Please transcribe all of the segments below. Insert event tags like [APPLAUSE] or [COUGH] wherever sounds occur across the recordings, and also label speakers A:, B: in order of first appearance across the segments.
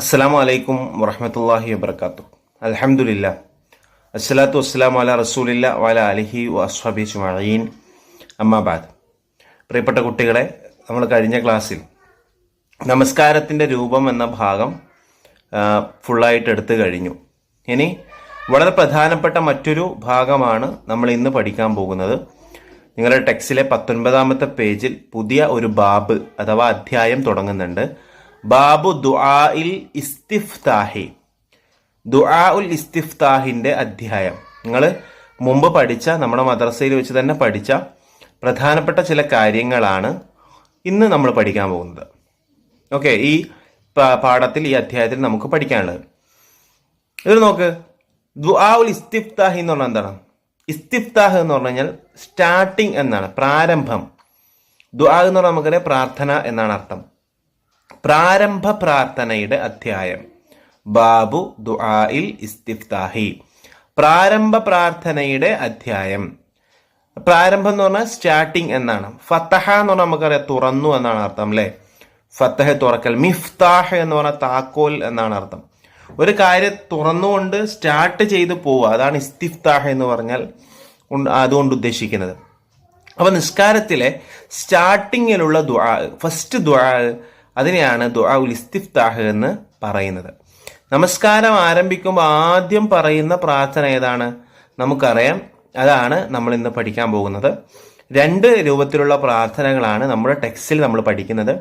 A: അസ്സാം വലൈക്കും വറഹമത്തല്ലാഹി വബർക്കാത്തു അലഹമുല്ല അസ്സലാത്തു വസ്സലാം അല റസൂലില്ല വാല അലിഹി വസ്ഹബി ജുമീൻ അമ്മാബാദ് പ്രിയപ്പെട്ട കുട്ടികളെ നമ്മൾ കഴിഞ്ഞ ക്ലാസ്സിൽ നമസ്കാരത്തിന്റെ രൂപം എന്ന ഭാഗം ഫുള്ളായിട്ട് എടുത്തു കഴിഞ്ഞു. ഇനി വളരെ പ്രധാനപ്പെട്ട മറ്റൊരു ഭാഗമാണ് നമ്മൾ ഇന്ന് പഠിക്കാൻ പോകുന്നത്. നിങ്ങളുടെ ടെക്സ്റ്റിലെ പത്തൊൻപതാമത്തെ പേജിൽ പുതിയ ഒരു ബാബ് അഥവാ അധ്യായം തുടങ്ങുന്നുണ്ട്. ബാബു ദുആഇൽ ഇസ്തിഫ്താഹി. ദുആ ഉൽ ഇസ്തിഫ്താഹിന്റെ അധ്യായം. നിങ്ങൾ മുമ്പ് പഠിച്ച നമ്മുടെ മദ്രസയിൽ വെച്ച് തന്നെ പഠിച്ച പ്രധാനപ്പെട്ട ചില കാര്യങ്ങളാണ് ഇന്ന് നമ്മൾ പഠിക്കാൻ പോകുന്നത്. ഓക്കെ ഈ പാഠത്തിൽ ഈ അധ്യായത്തിൽ നമുക്ക് പഠിക്കാനുള്ളത്. ഇത് നോക്ക്. ദുആ ഉൽ ഇസ്തിഫ്താഹി എന്ന് പറഞ്ഞാൽ എന്താണ്? ഇസ്തിഫ്താഹ് എന്ന് പറഞ്ഞു കഴിഞ്ഞാൽ സ്റ്റാർട്ടിങ് എന്നാണ് പ്രാരംഭം. ദുആ എന്ന് പറഞ്ഞാൽ നമുക്കറിയാം പ്രാർത്ഥന എന്നാണ് അർത്ഥം. പ്രാരംഭ പ്രാർത്ഥനയുടെ അധ്യായം. ബാബു ദുആഇൽ ഇസ്തിഫ്താഹി. പ്രാരംഭ പ്രാർത്ഥനയുടെ അധ്യായം. പ്രാരംഭം എന്ന് പറഞ്ഞാൽ സ്റ്റാർട്ടിങ് എന്നാണ്. ഫത്തഹ എന്ന് പറഞ്ഞാൽ നമുക്കറിയാം തുറന്നു എന്നാണ് അർത്ഥം അല്ലേ? ഫത്തഹ തുറക്കൽ മിഫ്താഹ് എന്ന് പറഞ്ഞാൽ താക്കോൽ എന്നാണ് അർത്ഥം. ഒരു കാര്യം തുറന്നുകൊണ്ട് സ്റ്റാർട്ട് ചെയ്ത് പോവുക അതാണ് ഇസ്തിഫ്താഹ് എന്ന് പറഞ്ഞാൽ അതുകൊണ്ട് ഉദ്ദേശിക്കുന്നത്. അപ്പൊ നിസ്കാരത്തിലെ സ്റ്റാർട്ടിങ്ങിലുള്ള ദുആ ഫസ്റ്റ് ദുആ അതിനെയാണ് ദുആ ഉൽ ഇസ്തിഫ്താഹ് എന്ന് പറയുന്നത്. നമസ്കാരം ആരംഭിക്കുമ്പോൾ ആദ്യം പറയുന്ന പ്രാർത്ഥന ഏതാണ്? നമുക്കറിയാം. അതാണ് നമ്മൾ ഇന്ന് പഠിക്കാൻ പോകുന്നത്. രണ്ട് രൂപത്തിലുള്ള പ്രാർത്ഥനകളാണ് നമ്മുടെ ടെക്സ്റ്റിൽ നമ്മൾ പഠിക്കുന്നത്.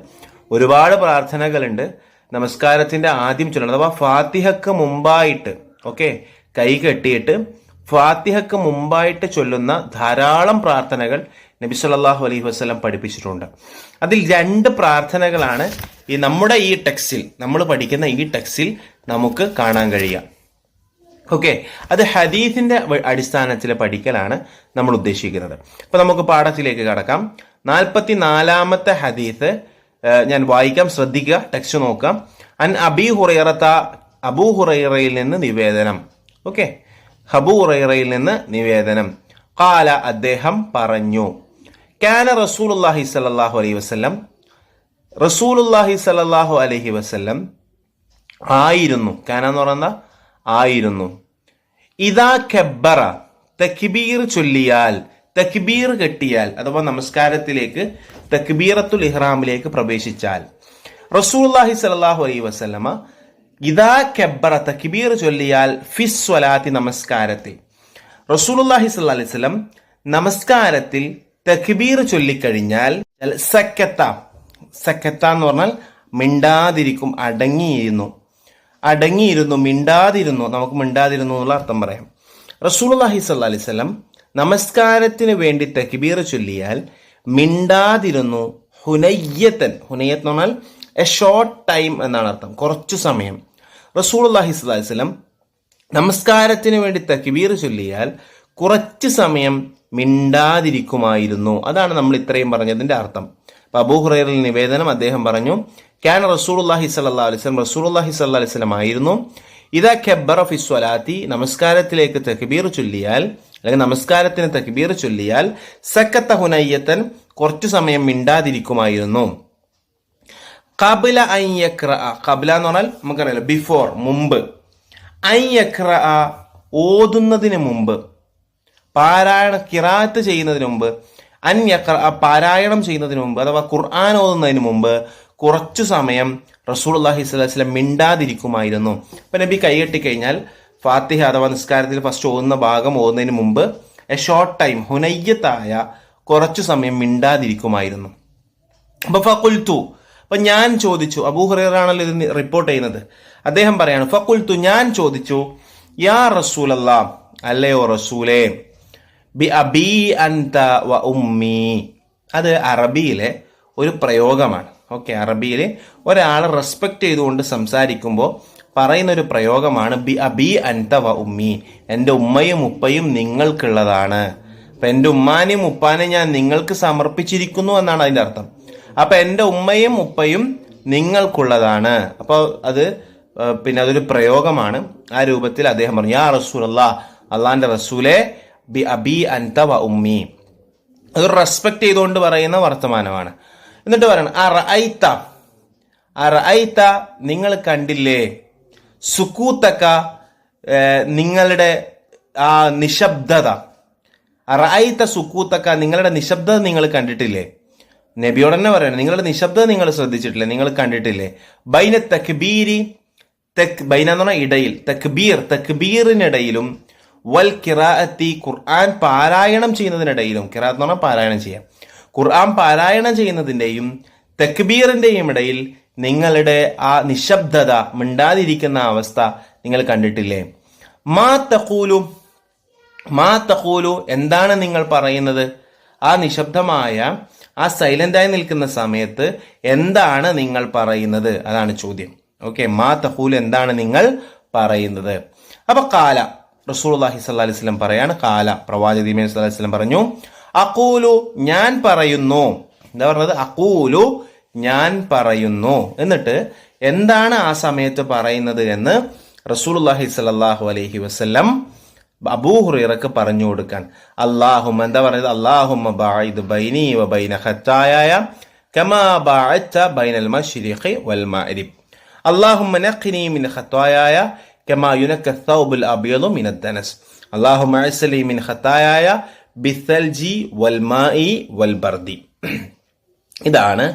A: ഒരുപാട് പ്രാർത്ഥനകളുണ്ട്. നമസ്കാരത്തിന്റെ ആദ്യം ചൊല്ലണം അഥവാ ഫാത്തിഹക്ക് മുമ്പായിട്ട് ഓക്കെ കൈ കെട്ടിയിട്ട് ഫാത്തിഹക്ക് മുമ്പായിട്ട് ചൊല്ലുന്ന ധാരാളം പ്രാർത്ഥനകൾ നബി സല്ലാഹു അലൈഹി വസ്ലം പഠിപ്പിച്ചിട്ടുണ്ട്. അതിൽ രണ്ട് പ്രാർത്ഥനകളാണ് ഈ നമ്മുടെ ഈ ടെക്സ്റ്റിൽ നമ്മൾ പഠിക്കുന്ന ഈ ടെക്സ്റ്റിൽ നമുക്ക് കാണാൻ കഴിയുക. ഓക്കെ? അത് ഹദീസിന്റെ അടിസ്ഥാനത്തിൽ പഠിക്കലാണ് നമ്മൾ ഉദ്ദേശിക്കുന്നത്. അപ്പൊ നമുക്ക് പാഠത്തിലേക്ക് കടക്കാം. നാൽപ്പത്തി നാലാമത്തെ ഹദീസ് ഞാൻ വായിക്കാം ശ്രദ്ധിക്കുക ടെക്സ്റ്റ് നോക്കാം. അൻ അബി ഹുറൈറത്ത അബൂ ഹുറൈറയിൽ നിന്ന് നിവേദനം. ഓക്കെ? ഹബു ഹുറൈറയിൽ നിന്ന് നിവേദനം. കാല അദ്ദേഹം പറഞ്ഞു. കാന റസൂലുള്ളാഹി സ്വല്ലല്ലാഹു അലൈഹി വസല്ലം റസൂലുള്ളാഹി സ്വല്ലല്ലാഹു അലൈഹി വസല്ലം ആയിരുന്നു. കാന എന്ന് പറയുന്ന ആയിരുന്നു. ഇതാ കെബറ തക്ബീർ ചൊല്ലിയാൽ തക്ബീർ കെട്ടിയാൽ അഥവാ നമസ്കാരത്തിലേക്ക് തക്ബീറത്തുൽ ഇഹ്റാമിലേക്ക് പ്രവേശിച്ചാൽ. റസൂലുള്ളാഹി സ്വല്ലല്ലാഹു അലൈഹി വസല്ലമ ഇതാ കെബറ തക്ബീർ ചൊല്ലിയാൽ ഫിസ് സ്വലാത്തി നമസ്കാരത്തിൽ. റസൂലുള്ളാഹി സ്വല്ലല്ലാഹി അലൈഹി വസല്ലം നമസ്കാരത്തിൽ തക്ബീർ ചൊല്ലിക്കഴിഞ്ഞാൽ സക്കത്ത. സക്കത്ത എന്ന് പറഞ്ഞാൽ മിണ്ടാതിരിക്കും അടങ്ങിയിരുന്നു. അടങ്ങിയിരുന്നു മിണ്ടാതിരുന്നു. നമുക്ക് മിണ്ടാതിരുന്നു എന്നുള്ള അർത്ഥം പറയാം. റസൂലുള്ളാഹി സ്വല്ലല്ലാഹി അലൈഹി വസല്ലം നമസ്കാരത്തിന് വേണ്ടി തക്ബീർ ചൊല്ലിയാൽ മിണ്ടാതിരുന്നു ഹുനയ്യത്തൻ. ഹുനയ്യത്ത് എന്ന് പറഞ്ഞാൽ എ ഷോർട്ട് ടൈം എന്നാണ് അർത്ഥം. കുറച്ചു സമയം. സ്വല്ലല്ലാഹി അലൈഹി വസല്ലം നമസ്കാരത്തിന് വേണ്ടി തക്ബീർ ചൊല്ലിയാൽ കുറച്ച് സമയം മിണ്ടാതിരിക്കുമായിരുന്നു. അതാണ് നമ്മൾ ഇത്രയും പറഞ്ഞതിന്റെ അർത്ഥം. അപ്പൊ അബൂഹുറൈറിൽ നിവേദനം അദ്ദേഹം പറഞ്ഞു ക്യാൻ റസൂലുള്ളാഹി സല്ലാ റസൂലുള്ളാഹി സ്വല്ലല്ലാഹി അലൈഹി വസല്ലം ആയിരുന്നു. ഇതാ കെബറ ഓഫ് ഇസ്വലാത്തി നമസ്കാരത്തിലേക്ക് തക്ബീർ ചൊല്ലിയാൽ അല്ലെങ്കിൽ നമസ്കാരത്തിന് തക്ബീർ ചൊല്ലിയാൽ സക്കത്ത ഹുനയ്യത്തൻ കുറച്ചു സമയം മിണ്ടാതിരിക്കുമായിരുന്നു. കബില അയ്യക്ര കബില എന്ന് പറഞ്ഞാൽ നമുക്കറിയാലോ ബിഫോർ മുമ്പ്. അയ്യക്ര ഓതുന്നതിന് മുമ്പ്. പാരായണ കിറാത്ത് ചെയ്യുന്നതിന് മുമ്പ് അന്യക്ര പാരായണം ചെയ്യുന്നതിന് മുമ്പ് അഥവാ ഖുർആൻ ഓതുന്നതിന് മുമ്പ് കുറച്ചു സമയം റസൂൾ അള്ളാഹി സ്വലം മിണ്ടാതിരിക്കുമായിരുന്നു. ഇപ്പൊ നബി കൈകെട്ടിക്കഴിഞ്ഞാൽ ഫാത്തിഹ അഥവാ നിസ്കാരത്തിൽ ഫസ്റ്റ് ഓതുന്ന ഭാഗം ഓതുന്നതിന് മുമ്പ് എ ഷോർട്ട് ടൈം ഹുനയ്യത്തായ കുറച്ചു സമയം മിണ്ടാതിരിക്കുമായിരുന്നു. അപ്പൊ ഫക്കുൽത്തു അപ്പൊ ഞാൻ ചോദിച്ചു അബൂ ഹുറൈറാണല്ലോ ഇത് റിപ്പോർട്ട് ചെയ്യുന്നത്. അദ്ദേഹം പറയാണ് ഫക്കുൽത്തു ഞാൻ ചോദിച്ചു യാ റസൂലല്ലാ അല്ലയോ റസൂലേ ബി അബി അൻത വ ഉമ്മി. അത് അറബിയിലെ ഒരു പ്രയോഗമാണ്. ഓക്കെ അറബിയിൽ ഒരാളെ റെസ്പെക്ട് ചെയ്തുകൊണ്ട് സംസാരിക്കുമ്പോൾ പറയുന്ന ഒരു പ്രയോഗമാണ് ബി അബി അൻത വ ഉമ്മി. എന്റെ ഉമ്മയും ഉപ്പയും നിങ്ങൾക്കുള്ളതാണ്. അപ്പം എന്റെ ഉമ്മാനെയും ഉപ്പാനെയും ഞാൻ നിങ്ങൾക്ക് സമർപ്പിച്ചിരിക്കുന്നു എന്നാണ് അതിന്റെ അർത്ഥം. അപ്പം എന്റെ ഉമ്മയും ഉപ്പയും നിങ്ങൾക്കുള്ളതാണ്. അപ്പോൾ അത് പിന്നെ അതൊരു പ്രയോഗമാണ്. ആ രൂപത്തിൽ അദ്ദേഹം പറഞ്ഞു യാ റസൂൽ അള്ളാഹ് അള്ളാഹിന്റെ റസൂലെ ബി അബി അൻത വ ഉമ്മി. അത് റെസ്പെക്ട് ചെയ്തുകൊണ്ട് പറയുന്ന വർത്തമാനമാണ്. എന്നിട്ട് പറയണം അറ ഐത്ത അറ ഐത്ത നിങ്ങൾ കണ്ടില്ലേ? സുക്കൂത്തക്ക നിങ്ങളുടെ ആ നിശബ്ദത. അറൈത്ത സുക്കൂത്തക്ക നിങ്ങളുടെ നിശബ്ദത നിങ്ങൾ കണ്ടിട്ടില്ലേ? നബിയോട് തന്നെ പറയണം നിങ്ങളുടെ നിശബ്ദത നിങ്ങൾ ശ്രദ്ധിച്ചിട്ടില്ലേ? നിങ്ങൾ കണ്ടിട്ടില്ലേ? ബൈന തക്ബീരി തെക് ബൈന എന്ന് പറഞ്ഞാൽ ഇടയിൽ തക്ബീർ തക്ബീറിനിടയിലും വൽ കിറാഅത്തി ഖുർആൻ പാരായണം ചെയ്യുന്നതിനിടയിലും കിറാത്ത് എന്ന് പറഞ്ഞാൽ പാരായണം ചെയ്യാം. ഖുർആൻ പാരായണം ചെയ്യുന്നതിന്റെയും തക്ബീറിന്റെയും ഇടയിൽ നിങ്ങളുടെ ആ നിശബ്ദത മിണ്ടാതിരിക്കുന്ന അവസ്ഥ നിങ്ങൾ കണ്ടിട്ടില്ലേ? മാ തഖൂലു മാ തഖൂലു എന്താണ് നിങ്ങൾ പറയുന്നത്? ആ നിശബ്ദമായ ആ സൈലന്റായി നിൽക്കുന്ന സമയത്ത് എന്താണ് നിങ്ങൾ പറയുന്നത്? അതാണ് ചോദ്യം. ഓക്കെ മാ തഖൂലു എന്താണ് നിങ്ങൾ പറയുന്നത്? അപ്പൊ കാല റസൂൾഹി സല്ലാഹി സ്വലം പറയാണ്. കാല പ്രവാചക ദീമേ സല്ലാഹി സ്വലം പറഞ്ഞു അക്കൂലു ഞാൻ പറയുന്നു. എന്താ പറഞ്ഞത്? അക്കൂലു ഞാൻ പറയുന്നു. എന്നിട്ട് എന്താണ് ആ സമയത്ത് പറയുന്നത് എന്ന് റസൂലുല്ലാഹി സല്ലാഹു അലൈഹി വസ്ലം അബൂഹുറക്ക് പറഞ്ഞു കൊടുക്കാൻ. അള്ളാഹു എന്താ പറയുന്നത്? അള്ളാഹുമായ ബൈനി വ ബൈന ഹത്തായ കമാ ബൈനൽ വൽ മിൻ كما ينقى الثوب الأبيض من الدنس اللهم اغسلني من خطاياي بالثلج والماء والبرد [CLEARS THROAT] ഇതാണ്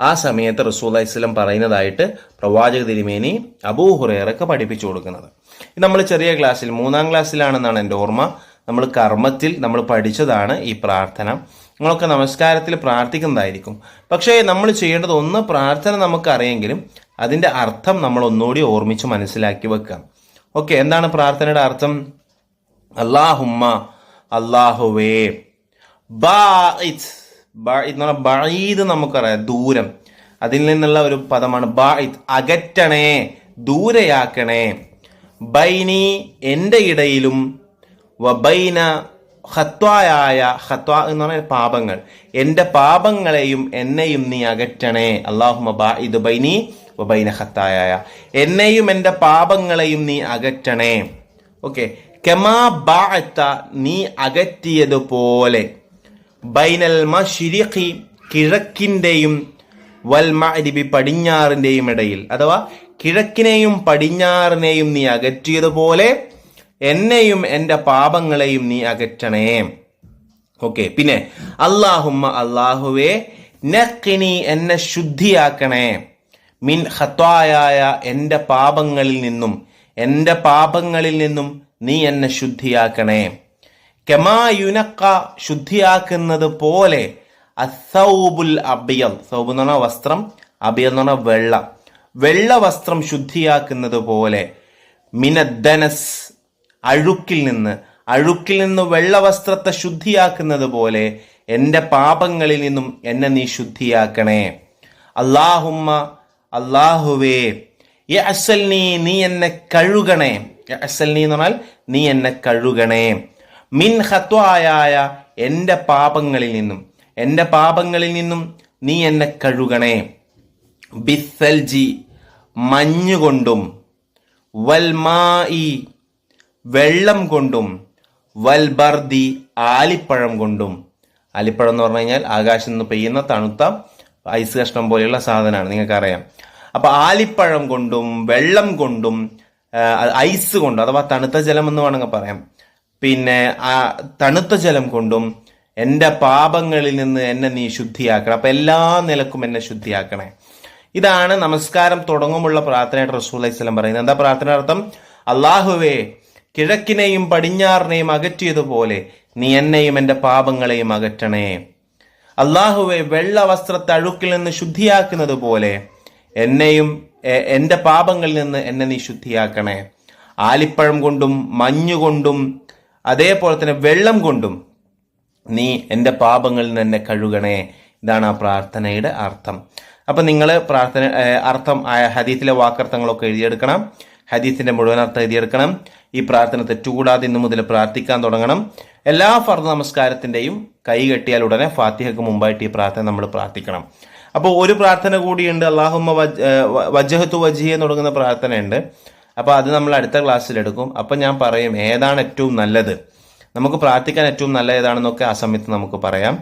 A: ആ സമയത്ത് റസൂൽ ഇസ്ലം പറയുന്നതായിട്ട് പ്രവാചക തിരുമേനി അബൂ ഹുറേറക്ക് പഠിപ്പിച്ചു കൊടുക്കുന്നത് ഇത് നമ്മൾ ചെറിയ ക്ലാസ്സിൽ മൂന്നാം ക്ലാസ്സിലാണെന്നാണ് എൻ്റെ ഓർമ്മ നമ്മൾ കർമ്മത്തിൽ നമ്മൾ പഠിച്ചതാണ് ഈ പ്രാർത്ഥന നിങ്ങളൊക്കെ നമസ്കാരത്തിൽ പ്രാർത്ഥിക്കുന്നതായിരിക്കും പക്ഷേ നമ്മൾ ചെയ്യേണ്ടത് ഒന്ന് പ്രാർത്ഥന നമുക്ക് അറിയെങ്കിലും അതിന്റെ അർത്ഥം നമ്മൾ ഒന്നുകൂടി ഓർമ്മിച്ച് മനസ്സിലാക്കി വെക്കാം. ഓക്കെ എന്താണ് പ്രാർത്ഥനയുടെ അർത്ഥം? അള്ളാഹുമ്മ അള്ളാഹുവേ ബാഇത് നമുക്കറിയാം ദൂരം. അതിൽ നിന്നുള്ള ഒരു പദമാണ് ബാഇത് അകറ്റണേ ദൂരയാക്കണേ. ബൈനി എന്റെ ഇടയിലും. വബൈന ഹത്വായായ ഹത്വ എന്ന് പറഞ്ഞ പാപങ്ങൾ. എന്റെ പാപങ്ങളെയും എന്നെയും നീ അകറ്റണേ. അള്ളാഹുമ ബാഇദ് ബൈനി വബൈന ഹത്തായ എന്നെയും എന്റെ പാപങ്ങളെയും നീ അകറ്റണേ. ഓക്കെ. കെമാ ബാഅത്ത നീ അകറ്റിയതുപോലെ. ബൈനൽ മഷിരിഖി കിഴക്കിന്റെയും വൽ മഅരിബി പടിഞ്ഞാറിന്റെയും ഇടയിൽ. അഥവാ കിഴക്കിനെയും പടിഞ്ഞാറിനെയും നീ അകറ്റിയതുപോലെ എന്നെയും എന്റെ പാപങ്ങളെയും നീ അകറ്റണേ. ഓക്കെ. പിന്നെ അള്ളാഹുമ്മ അള്ളാഹുവേ നക്കിനി എന്നെ ശുദ്ധിയാക്കണേ. മിൻ ഹത്വായായ എന്റെ പാപങ്ങളിൽ നിന്നും എന്റെ പാപങ്ങളിൽ നിന്നും നീ എന്നെ ശുദ്ധിയാക്കണേ. കെമായുനക്ക ശുദ്ധിയാക്കുന്നത് പോലെ അസൗബുൽ അബിയൽ സൗബ് എന്ന് പറഞ്ഞാൽ വസ്ത്രം അബിയൽ എന്ന് പറഞ്ഞാൽ വെള്ള. വെള്ള വസ്ത്രം ശുദ്ധിയാക്കുന്നത് പോലെ മിനദ്ദനസ് അഴുക്കിൽ നിന്ന്. അഴുക്കിൽ നിന്ന് വെള്ള വസ്ത്രത്തെ ശുദ്ധിയാക്കുന്നത് പോലെ എന്റെ പാപങ്ങളിൽ നിന്നും എന്നെ നീ ശുദ്ധിയാക്കണേ. അള്ളാഹുമ്മ അള്ളാഹുവേ യഅസൽ നീ എന്നെ കഴുകണേ. അസൽനീ എന്ന് പറഞ്ഞാൽ നീ എന്നെ കഴുകണേ. മിൻ ഹത്വായായ എന്റെ പാപങ്ങളിൽ നിന്നും എന്റെ പാപങ്ങളിൽ നിന്നും നീ എന്നെ കഴുകണേ. ബിസൽജി മഞ്ഞുകൊണ്ടും വൽമായി വെള്ളം കൊണ്ടും വൽബർദി ആലിപ്പഴം കൊണ്ടും. ആലിപ്പഴം എന്ന് പറഞ്ഞു കഴിഞ്ഞാൽ ആകാശത്ത് നിന്ന് പെയ്യുന്ന തണുത്ത ഐസ് കഷ്ണം പോലെയുള്ള സാധനമാണ് നിങ്ങൾക്കറിയാം. അപ്പോൾ ആലിപ്പഴം കൊണ്ടും വെള്ളം കൊണ്ടും ഐസ് കൊണ്ടും അഥവാ തണുത്ത ജലം എന്ന് വേണമെങ്കിൽ പറയാം. പിന്നെ ആ തണുത്ത ജലം കൊണ്ടും എന്റെ പാപങ്ങളിൽ നിന്ന് എന്നെ നീ ശുദ്ധിയാക്കണം. അപ്പൊ എല്ലാ നിലക്കും എന്നെ ശുദ്ധിയാക്കണേ. ഇതാണ് നമസ്കാരം തുടങ്ങുമുള്ള പ്രാർത്ഥനയായിട്ട് റസൂൽ അലൈഹി സ്വലം പറയുന്നത്. എന്താ പ്രാർത്ഥന അർത്ഥം? അള്ളാഹുവേ കിഴക്കിനെയും പടിഞ്ഞാറിനെയും അകറ്റിയതുപോലെ നീ എന്നെയും എന്റെ പാപങ്ങളെയും അകറ്റണേ. അള്ളാഹുവെ വെള്ള വസ്ത്രത്തെ അഴുക്കിൽ നിന്ന് ശുദ്ധിയാക്കുന്നത് പോലെ എന്നെയും എന്റെ പാപങ്ങളിൽ നിന്ന് എന്നെ നീ ശുദ്ധിയാക്കണേ. ആലിപ്പഴം കൊണ്ടും മഞ്ഞുകൊണ്ടും അതേപോലെ തന്നെ വെള്ളം കൊണ്ടും നീ എന്റെ പാപങ്ങളിൽ നിന്ന് എന്നെ കഴുകണേ. ഇതാണ് ആ പ്രാർത്ഥനയുടെ അർത്ഥം. അപ്പം നിങ്ങൾ പ്രാർത്ഥന അർത്ഥം ആയ ഹദീത്തിലെ വാക്കർത്ഥങ്ങളൊക്കെ എഴുതിയെടുക്കണം. ഹദീത്തിന്റെ മുഴുവൻ അർത്ഥം എഴുതിയെടുക്കണം. ഈ പ്രാർത്ഥന തെറ്റുകൂടാതെ ഇന്നു മുതൽ പ്രാർത്ഥിക്കാൻ തുടങ്ങണം. എല്ലാ ഫർദ് നമസ്കാരത്തിന്റെയും കൈ കെട്ടിയാൽ ഉടനെ ഫാത്തിഹക്ക് മുമ്പായിട്ട് ഈ പ്രാർത്ഥന നമ്മൾ പ്രാർത്ഥിക്കണം. അപ്പോൾ ഒരു പ്രാർത്ഥന കൂടിയുണ്ട്. അള്ളാഹുമ്മ വജഹത്തു വജി എന്ന് തുടങ്ങുന്ന പ്രാർത്ഥനയുണ്ട്. അപ്പോൾ അത് നമ്മൾ അടുത്ത ക്ലാസ്സിൽ എടുക്കും. അപ്പോൾ ഞാൻ പറയും ഏതാണ് ഏറ്റവും നല്ലത്? നമുക്ക് പ്രാർത്ഥിക്കാൻ ഏറ്റവും നല്ല ഏതാണെന്നൊക്കെ ആ സമയത്ത് നമുക്ക് പറയാം.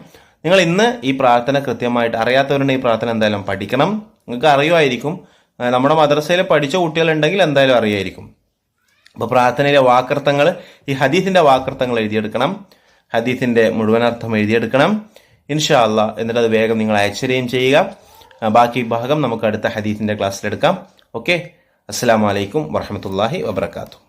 A: നിങ്ങൾ ഇന്ന് ഈ പ്രാർത്ഥന കൃത്യമായിട്ട് അറിയാത്തവരുടെ ഈ പ്രാർത്ഥന എന്തായാലും പഠിക്കണം. നിങ്ങൾക്ക് അറിയുമായിരിക്കും നമ്മുടെ മദ്രസയിൽ പഠിച്ച കുട്ടികളുണ്ടെങ്കിൽ എന്തായാലും അറിയായിരിക്കും. അപ്പോൾ പ്രാർത്ഥനയിലെ വാക്കർത്ഥങ്ങൾ ഈ ഹദീസിന്റെ വാക്കർത്ഥങ്ങൾ എഴുതിയെടുക്കണം. ഹദീസിന്റെ മുഴുവൻ അർത്ഥം എഴുതിയെടുക്കണം. ഇൻഷാ അല്ല എന്നിട്ട് അത് വേഗം നിങ്ങൾ അയച്ചുതരികയും ചെയ്യുക. ബാക്കി ഭാഗം നമുക്ക് അടുത്ത ഹദീസിന്റെ ക്ലാസ്സിലെടുക്കാം. ഓക്കെ? അസ്സാം വലൈക്കും വറഹമത്തല്ലാഹി വബർക്കാത്തു